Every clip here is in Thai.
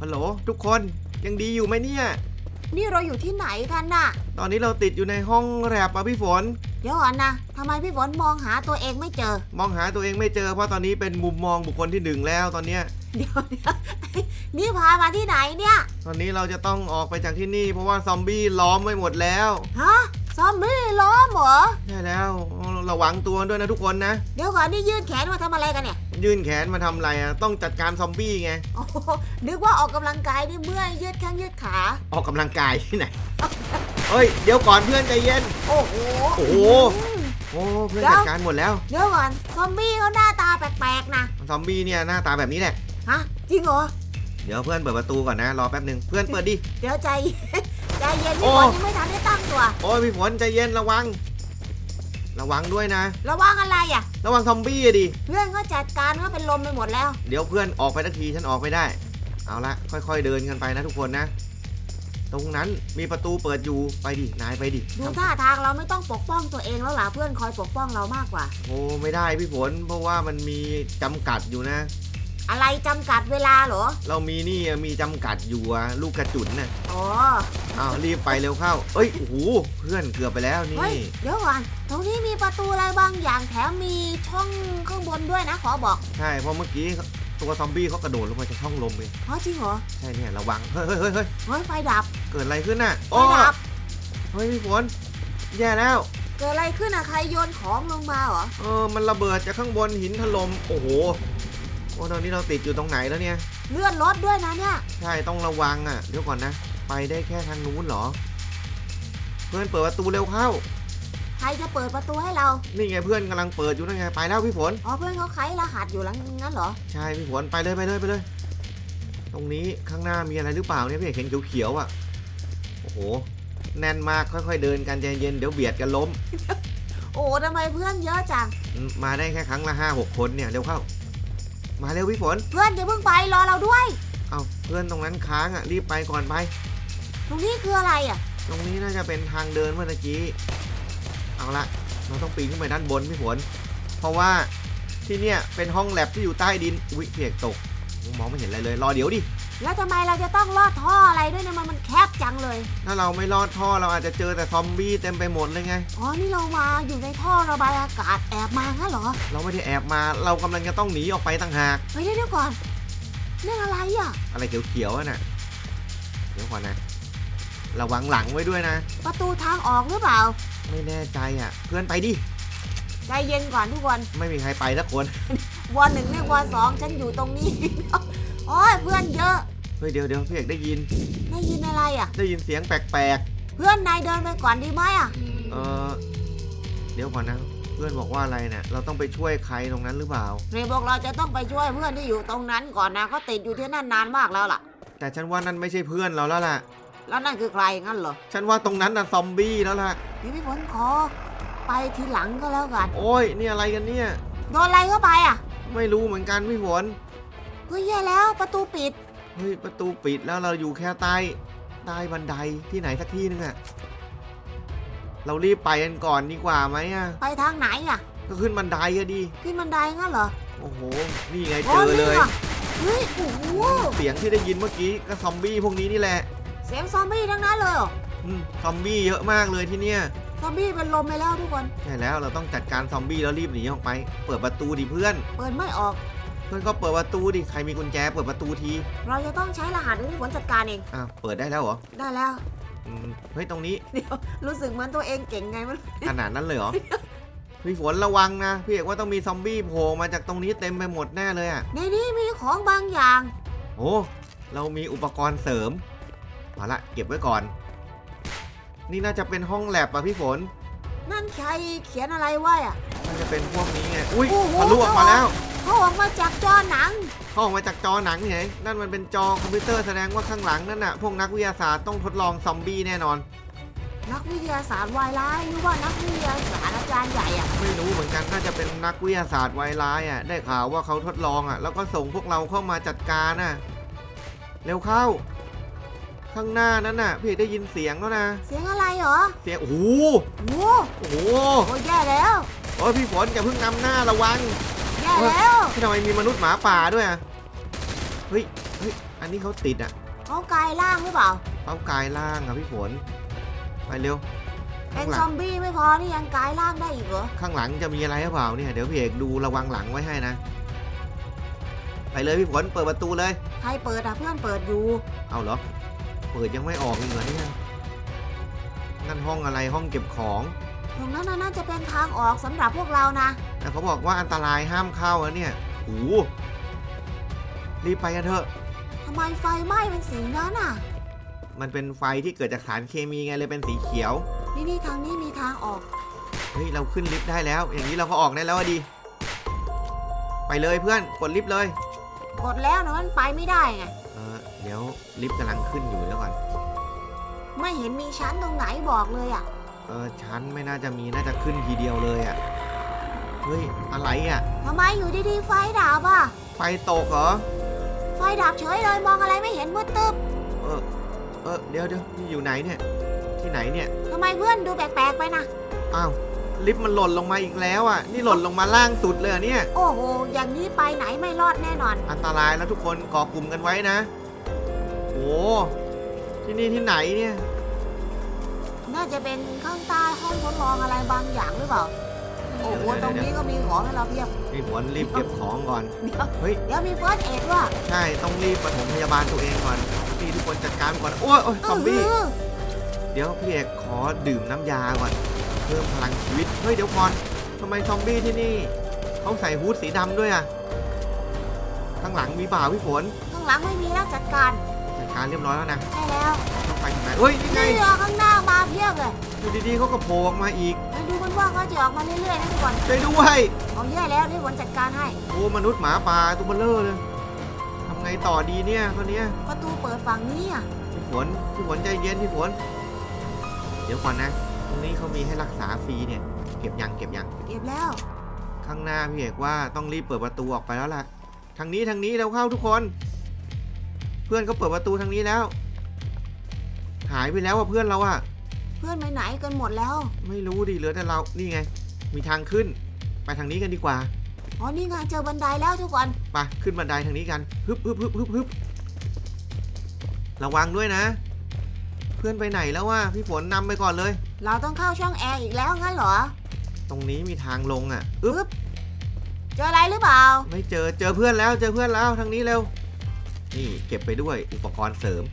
ฮัลโหลทุกคนยังดีอยู่ไหมเนี่ย นี่เราอยู่ที่ไหนกันน่ะ ตอนนี้เราติดอยู่ในห้องแรบอะพี่ฝน เดี๋ยวก่อนนะทำไมพี่ฝนมองหาตัวเองไม่เจอ มองหาตัวเองไม่เจอเพราะตอนนี้เป็นมุมมองบุคคลที่หนึ่งแล้วตอนเนี้ยเดี๋ยวเดี๋ยวนี่พามาที่ไหนเนี่ย ตอนนี้เราจะต้องออกไปจากที่นี่ เพราะว่าซอมบี้ล้อมไว้หมดแล้ว ฮะ ซอมบี้ล้อมเหรอ ใช่แล้วระวังตัวด้วยนะทุกคนนะ เดี๋ยวก่อนนี่ยื่นแขนมาทำอะไรกันเนี่ย ยื่นแขนมาทำอะไรอะต้องจัดการซอมบี้ไง โอ้โหนึกว่าออกกำลังกายนี่เมื่อยยืดแข้งยืดขา ออกกำลังกายที่ไหน เฮ้ย เดี๋ยวก่อนเพื่อนใจเย็น โอ้โหโอ้โห อืม โอ้เพื่อนเดี๋ยว จัดการหมดแล้ว เดี๋ยวก่อนซอมบี้เขาหน้าตาแปลกๆนะซอมบี้เนี่ยหน้าตาแบบนี้แหละ ฮะจริงเหรอ เดี๋ยวเพื่อนเปิดประตูก่อนนะ รอแป๊บหนึ่งเพื่อนเปิดดิ เดี๋ยวใจเย็นใจเย็นโอ้พี่ฝนยังไม่ทันได้ตั้งตัว โอ้ยพี่ฝนใจเย็นระวัง ระวังด้วยนะ ระวังอะไรอะ ระวังซอมบี้อะดิ เพื่อนก็จัดการก็เป็นลมไปหมดแล้ว เดี๋ยวเพื่อนออกไปทักทีฉันออกไม่ได้ เอาละค่อยๆเดินกันไปนะทุกคนนะ ตรงนั้นมีประตูเปิดอยู่ไปดินายไปดิดูท่าทางเราไม่ต้องปกป้องตัวเองแล้วล่ะเพื่อนคอยปกป้องเรามากกว่า โอ้ไม่ได้พี่ฝนเพราะว่ามันมีจำกัดอยู่นะ อะไรจำกัดเวลาเหรอ เรามีนี่มีจำกัดอยู่อะลูกกระจุนน่ะอ๋อ อ้าวรีบไปเร็วเข้า เอ้ยโอ้โหเพื่อนเกือบไปแล้วนี่เฮ้ยเดี๋ยวก่อน ตรงนี้มีประตูอะไรบางอย่างแถมมีช่องข้างบนด้วยนะ ขอบอกใช่เพราะเมื่อกี้ตัวซอมบี้เขากระโดดลงมาจากช่องลมเลยเพราะจริงเหรอใช่เนี่ยระวังเฮ้ยเฮ้ยเฮ้ยเฮ้ยเฮ้ยไฟดับ เกิดอะไรขึ้นน่ะไฟโอ้ดับ เฮ้ยพี่ฝนแย่แล้ว เกิดอะไรขึ้นอะใครโยนของลงมาเหรอ เออมันระเบิดจากข้างบนหินถล่มโอ้โหโอ้ตอนนี้เราติดอยู่ตรงไหนแล้วเนี่ย เลื่อนรถด้วยนะเนี่ย ใช่ต้องระวังอะ เดี๋ยวก่อนนะ ไปได้แค่ทางนู้นเหรอ เพื่อนเปิดประตูเร็วเข้า ใครจะเปิดประตูให้เรา นี่ไงเพื่อนกำลังเปิดอยู่นั่นไง ไปแล้วพี่ฝน อ๋อเพื่อนเขาไขรหัสอยู่หลังนั้นเหรอ ใช่พี่ฝนไปเลยไปเลยไปเลย ตรงนี้ข้างหน้ามีอะไรหรือเปล่าเนี่ยพี่เอกเห็นเขียวๆอะ โอ้โห แน่นมากค่อยๆเดินกันใจเย็นเดี๋ยวเบียดกันล้ม โอ้ทำไมเพื่อนเยอะจังอืมมาได้แค่ครั้งละห้าหกคนเนี่ยเร็วเข้า มาเร็วพี่ฝน เพื่อนอย่าเพิ่งไปรอเราด้วย เอาเพื่อนตรงนั้นค้างอะรีบไปก่อนไป ตรงนี้คืออะไรอะตรงนี้น่าจะเป็นทางเดินเมื่อกี้ เอาละเราต้องปีนขึ้นไปด้านบนพี่ฝน เพราะว่าที่เนี่ยเป็นห้องแลบที่อยู่ใต้ดินอุ๊ยเพียกตก มองไม่เห็นอะไรเลย รอเดี๋ยวดิ แล้วทำไมเราจะต้องลอดท่ออะไรด้วยเนี่ยมันมันแคบจังเลย ถ้าเราไม่รอดท่อเราอาจจะเจอแต่ซอมบี้เต็มไปหมดเลยไง อ๋อ นี่เรามาอยู่ในท่อระบายอากาศแอบมางั้นเหรอ เราไม่ได้แอบมาเรากำลังจะต้องหนีออกไปต่างหาก เฮ้ยเดี๋ยวก่อนนี่อะไรอะ อะไรเขียวๆอะน่ะเดี๋ยวก่อนนะ ระวังหลังไว้ด้วยนะ ประตูทางออกหรือเปล่า ไม่แน่ใจอะ เพื่อนไปดิ ใจเย็นก่อนทุกคนไม่มีใครไปสักคนวันหนึ่งเรียกวันสองฉันอยู่ตรงนี้ โอ้ยเพื่อนเยอะ เฮ้ยเดี๋ยวเดี๋ยวพี่เอกได้ยิน ได้ยินอะไรอะ ได้ยินเสียงแปลกเพื่อนนายเดินไปก่อนดีไหมอะ ๆ เออเดี๋ยวก่อนนะ เพื่อนบอกว่าอะไรเนี่ยเราต้องไปช่วยใครตรงนั้นหรือเปล่า เรย์บอกเราจะต้องไปช่วยเพื่อนที่อยู่ตรงนั้นก่อนนะเขาติดอยู่ที่นั่นนานมากแล้วล่ะ แต่ฉันว่านั่นไม่ใช่เพื่อนเราแล้วล่ะ แล้วนั่นคือใครงั้นเหรอฉันว่าตรงนั้นน่ะซอมบี้แล้วล่ะ เดี๋ยวพี่ฝนขอ ไปทีหลังก็แล้วกัน โอ้ยนี่อะไรกันเนี่ย โดนอะไรเข้าไปอะไม่รู้เหมือนกันพี่ฝนเฮ้ยแย่แล้วประตูปิด เฮ้ยประตูปิดแล้วเราอยู่แค่ใต้ใต้บันไดที่ไหนสักที่นึงอะเรารีบไปกันก่อนดีกว่าไหมอะไปทางไหนอะ ก็ขึ้นบันไดอะดิขึ้นบันไดงั้นเหรอ โอ้โห นี่ไงโอ้เจอเลยนี่ว่ะเฮ้ยโอ้โหเสียงที่ได้ยินเมื่อกี้ก็ซอมบี้พวกนี้นี่แหละ เสียงซอมบี้ทั้งนั้นเลยเหรออืมซอมบี้เยอะมากเลยที่เนี่ยซอมบี้เป็นลมไปแล้วทุกคน ใช่แล้วเราต้องจัดการซอมบี้แล้วรีบหนีออกไป เปิดประตูดิเพื่อน เปิดไม่ออกเพื่อนก็เปิดประตูดิ ใครมีกุญแจเปิดประตูที เราจะต้องใช้รหัสให้พี่ฝนจัดการเอง อ้าว เปิดได้แล้วเหรอ ได้แล้ว อืม เฮ้ย ตรงนี้ เดี๋ยว รู้สึกเหมือนตัวเองเก่งไงมันขนาดนั้นเลยเหรอ พี่ฝนระวังนะ พี่เอกว่าต้องมีซอมบี้โผล่มาจากตรงนี้เต็มไปหมดแน่เลยอะในนี้มีของบางอย่าง โอ้เรามีอุปกรณ์เสริมเอาละเก็บไว้ก่อน นี่น่าจะเป็นห้องแลบอะพี่ฝน นั่นใครเขียนอะไรไว้อะน่าจะเป็นพวกนี้ไง อุ้ยโอ้โห ทะลุออกมาแล้ว เขาออกมาจากจอหนังเขาออกมาจากจอหนังไงนั่นมันเป็นจอคอมพิวเตอร์แสดงว่าข้างหลังนั่นน่ะพวกนักวิทยาศาสตร์ต้องทดลองซอมบี้แน่นอน นักวิทยาศาสตร์วายร้ายหรือว่านักวิทยาศาสตร์อาจารย์ใหญ่อะไม่รู้เหมือนกันน่าจะเป็นนักวิทยาศาสตร์ไวร้ายอะได้ข่าวว่าเขาทดลองอะแล้วก็ส่งพวกเราเข้ามาจัดการน่ะเร็วเข้า ข้างหน้านั้นน่ะพี่เอกได้ยินเสียงแล้วนะเสียงอะไรเหรอเสียงโอ้โหโอ้โหโอ้โหโอ้ยแย่แล้วโอ้ยพี่ฝนอย่าเพิ่งนำหน้าระวัง แย่แล้วที่ทำไมมีมนุษย์หมาป่าด้วยอะเฮ้ยเฮ้ยอันนี้เขาติดอะเขากลายร่างหรือเปล่าเขากลายร่างอะพี่ฝนไปเร็วเป็นข้างหลัซองมบี้ไม่พอนี่ยังกลายร่างได้อีกเหรอข้างหลังจะมีอะไรหรือเปล่าเนี่ยเดี๋ยวพี่เอกดูระวังหลังไว้ให้นะ ไปเลยพี่ฝนเปิดประตูเลยใครเปิดอะเพื่อนเปิดอยู่เอาเหรอเปิดยังไม่ออกอีกเหรอเนี่ยนั่นห้องอะไรห้องเก็บของ ตรงนั้นน่ะน่าจะเป็นทางออกสำหรับพวกเรานะ แต่เขาบอกว่าอันตรายห้ามเข้าอะเนี่ยโอ้โหรีบไปกันเถอะ ทำไมไฟไหม้เป็นสีนั้นอะ มันเป็นไฟที่เกิดจากสารเคมีไงเลยเป็นสีเขียว นี่นี่ทางนี้มีทางออก เฮ้ย เราขึ้นลิฟต์ได้แล้ว อย่างนี้เราก็ออกได้แล้วอะดี ไปเลยเพื่อนกดลิฟต์เลย กดแล้วนะมันไปไม่ได้ไง เออเดี๋ยวลิฟต์กำลังขึ้นอยู่แล้วก่อน ไม่เห็นมีชั้นตรงไหนบอกเลยอะ เออชั้นไม่น่าจะมีน่าจะขึ้นทีเดียวเลยอะ่ะ เฮ้ย อะไรอะ่ะ ทำไมอยู่ดีๆไฟดับอะ ไฟตกเหรอ ไฟดับเฉยเลยมองอะไรไม่เห็นมืดตึ๊บเออ เออ เดี๋ยวเดี๋ยวนี่อยู่ไหนเนี่ย ที่ไหนเนี่ย ทำไมเพื่อนดูแปลกๆไปนะอ้าว ลิฟต์มันหล่นลงมาอีกแล้วอะ่ะ นี่หล่นลงมาล่างสุดเลยเหรอเนี่ย โอ้โห อย่างนี้ไปไหนไม่รอดแน่นอน อันตรายแล้วทุกคนเกาะกลุ่มกันไว้นะ โอ้ที่นี่ที่ไหนเนี่ย น่าจะเป็นข้างใต้ห้องทดลองอะไรบางอย่างหรือเปล่า โอ้โหตรงนี้ก็มีของให้เราเพียบพี่ฝนรีบเก็บของก่อน เดี๋ยวเฮ้ย เดี๋ยวมีเฟิร์สเอ็ดด้วยใช่ ต้องรีบปฐมพยาบาลตัวเองก่อน พี่ทุกคนจัดการก่อน โอ้ยโอ้ยซอมบี้ เออเดี๋ยวพี่เอกขอดื่มน้ำยาก่อน เพิ่มพลังชีวิต เฮ้ยเดี๋ยวก่อนทำไมซอมบี้ที่นี่เขาใส่ฮู้ดสีดำด้วยอะข้างหลังมีบ่าวพี่ฝน ข้างหลังไม่มีแล้วจัดการจัด การเรียบร้อยแล้วนะใช่แล้วต้องไปทางไหนเฮ้ยนี่ไงนี่เหรอข้างหน้ามาเพียบเลยอยู่ดีๆเขาก็โผล่ออกมาอีกแล้วดูมันว่าเขาจะออกมาเรื่อยๆนะทุกคนช่วยด้วยเอาแย่แล้วที่ฝนจัดการให้ โอ้มนุษย์หมาป่าตัวเบลเลอร์เลยทำไงต่อดีเนี่ยคนเนี้ยประตูเปิดฝั่งนี้อะพี่ฝนพี่ฝนใจเย็นพี่ฝนเดี๋ยวก่อนนะ ตรงนี้เขามีให้รักษาฟรีเนี่ยเก็บยังเก็บยังเก็บแล้ว ข้างหน้าพี่เอกว่าต้องรีบเปิดประตูออกไปแล้วล่ะทางนี้ทางนี้แล้วเข้าทุกคนเพื่อนเขาเปิดประตูทางนี้แล้ว หายไปแล้วอะเพื่อนเราอะ เพื่อนไปไหนกันหมดแล้ว ไม่รู้ดิเหลือแต่เรา นี่ไง มีทางขึ้น ไปทางนี้กันดีกว่า อ๋อ นี่ไงเจอบันไดแล้วทุกคน ไปขึ้นบันไดทางนี้กันฮึบฮึบฮึบฮึบฮึบระวังด้วยนะ เพื่อนไปไหนแล้ววะพี่ฝนนำไปก่อนเลย เราต้องเข้าช่องแอร์อีกแล้วงั้นเหรอ ตรงนี้มีทางลงอะ อึ๊บอึ๊บเจออะไรหรือเปล่า ไม่เจอ เจอเพื่อนแล้ว เจอเพื่อนแล้วทางนี้เร็ว นี่เก็บไปด้วยอุปกรณ์เสริม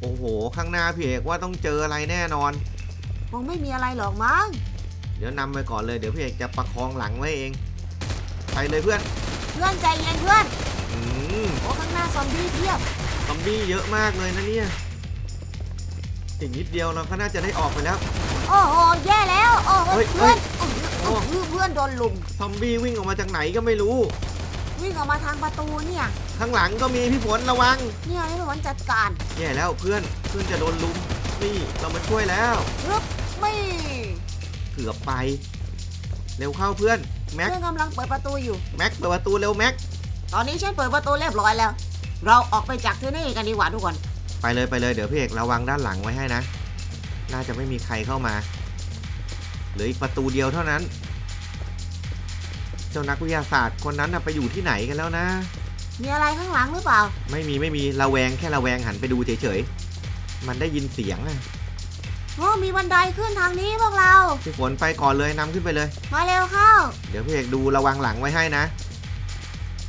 โอ้โห ข้างหน้าพี่เอกว่าต้องเจออะไรแน่นอน คงไม่มีอะไรหรอกมั้ง เดี๋ยวนำไปก่อนเลยเดี๋ยวพี่เอกจะประคองหลังไว้เอง ไปเลยเพื่อนเพื่อนใจเย็นเพื่อน อืมโอ้ข้างหน้าซอมบี้เพียบ ซอมบี้เยอะมากเลยนะเนี่ยอีกนิดเดียวเราก็น่าจะได้ออกไปแล้ว โอ้โหแย่แล้ว โอ้โหเฮ้ยเพื่อนเฮ้โอ้ยโหเพื่อนโดนลุม ซอมบี้วิ่งออกมาจากไหนก็ไม่รู้ วิ่งออกมาทางประตูเนี่ย ข้างหลังก็มีพี่ฝนระวังเนี่ยให้ฝนจัดการแย่แล้วเพื่อนเพื่อนจะโดนลุมนี่เรามาช่วยแล้วปึ๊บไม่เกือบไป เร็วเข้าเพื่อนแม็กเพื่อนกำลังเปิดประตูอยู่แม็กเปิดประตูเร็วแม็กตอนนี้ฉันเปิดประตูเรียบร้อยแล้ว เราออกไปจากที่นี่กันดีกว่าทุกคนไปเลยไปเลยเดี๋ยวพี่เอกระวังด้านหลังไว้ให้นะ น่าจะไม่มีใครเข้ามาเหลืออีกประตูเดียวเท่านั้น เจ้านักวิทยาศาสตร์คนนั้นน่ะไปอยู่ที่ไหนกันแล้วนะ มีอะไรข้างหลังหรือเปล่า ไม่มีไม่มีระแวงแค่ระแวงหันไปดูเฉยๆ มันได้ยินเสียงอะโอ้มีบันไดขึ้นทางนี้พวกเรา พี่ฝนไปก่อนเลยนำขึ้นไปเลย มาเร็วเข้า เดี๋ยวพี่เอกดูระวังหลังไว้ให้นะ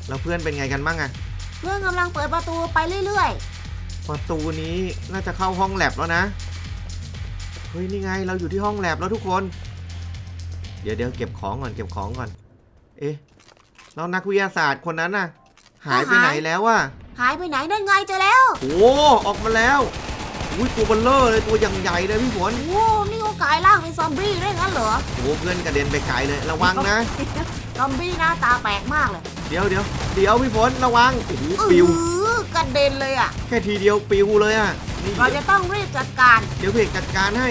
แล้วเพื่อนเป็นไงกันบ้างอะเพื่อนกำลังเปิดประตูไปเรื่อยประตูนี้น่าจะเข้าห้องแลบแล้วนะ เฮ้ยนี่ไงเราอยู่ที่ห้องแลบแล้วทุกคน เดี๋ยวเดี๋ยวเก็บของก่อนเก็บของก่อน เอ๊ะแล้วนักวิทยาศาสตร์คนนั้นน่ะ หายไปไหนแล้ววะๆหายไปไหนนั่นไงเจอแล้วโอ้ออกมาแล้วอุ้ยตัวเบลเลอร์เลยตัวอย่างใหญ่เลยพี่ฝนโอ้นี่ก็กลายร่างเป็นซอมบี้ได้งั้นเหรอโอ้เพื่อนกระเด็นไปไกลเลยระวังนะซอมบี้หน้าตาแปลกมากเลย เดี๋ยวเดี๋ยวเดี๋ยวพี่ฝนระวังโอ้โหปิวเออกระเด็นเลยอะแค่ทีเดียวปิวเลยอะนี่เราจะต้องรีบจัดการ เดี๋ยวพี่เอกจัดการให้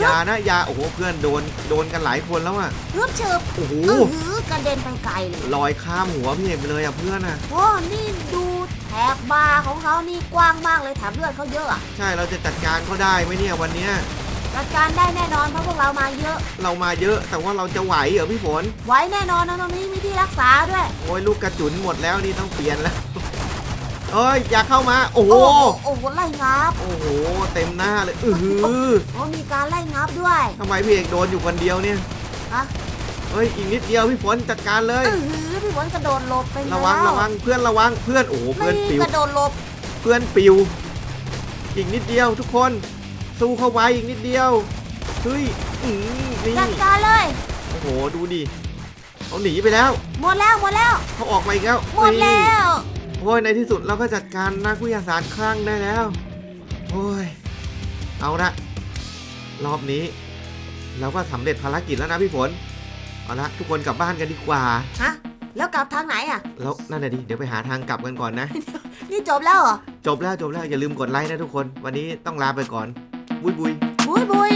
อย่านะอย่าโอ้โหเพื่อนโดนโดนกันหลายคนแล้วอะรึบเชิบโอ้โหเออกระเด็นไปไกลเลยลอยข้ามหัวพี่เอกไปเลยอะเพื่อนอะโอ้นี่ดูแถบบาร์ของเขานี่กว้างมากเลยแถบเลือดเขาเยอะอะใช่เราจะจัดการเขาได้ไหมเนี่ยวันเนี้ยจัดการได้แน่นอนเพราะพวกเรามาเยอะ เรามาเยอะแต่ว่าเราจะไหวเหรอพี่ฝนไว้แน่นอนนะตรงนี้มีที่รักษาด้วยโอ้ยลูกกระจุนหมดแล้วนี่ต้องเปลี่ยนแล้ว เอ้ยอย่าเข้ามา โอ้โห โอ้โหโอ้โหไล่งับโอ้โห เต็มหน้าเลยอือหือโอ้มีการไล่งับด้วยทำไมพี่เอกโดนอยู่คนเดียวเนี่ยฮะเฮ้ยอีกนิดเดียวพี่ฝนจัดการเลยเออหือพี่ฝนกระโดดหลบไประวังแล้ระวังเพื่อนระวังเพื่อนโอ้โหเพื่อนนี่ปิว กระโดดหลบเพื่อนปิว อีกนิดเดียวทุกคน สู้เข้าไว้อีกนิดเดียวเฮ้ยอืมนี่จัดการเลย โอ้โหดูดิเขาหนีไปแล้วหมดแล้วหมดแล้วเขาออกมาอีกแล้วหมดแล้ว โอ้ยในที่สุดเราก็จัดการนักวิทยาศาสตร์คลั่งได้แล้ว โอ้ย เอาละรอบนี้ เราก็สำเร็จภารกิจแล้วนะพี่ฝน เอาละทุกคนกลับบ้านกันดีกว่า ฮะ แล้วกลับทางไหนอะ แล้วนั่นน่ะดิ เดี๋ยวไปหาทางกลับกันก่อนนะ นี่จบแล้วเหรอ จบแล้วจบแล้วอย่าลืมกดไลค์นะทุกคน วันนี้ต้องลาไปก่อน บุยบุยบุยบุย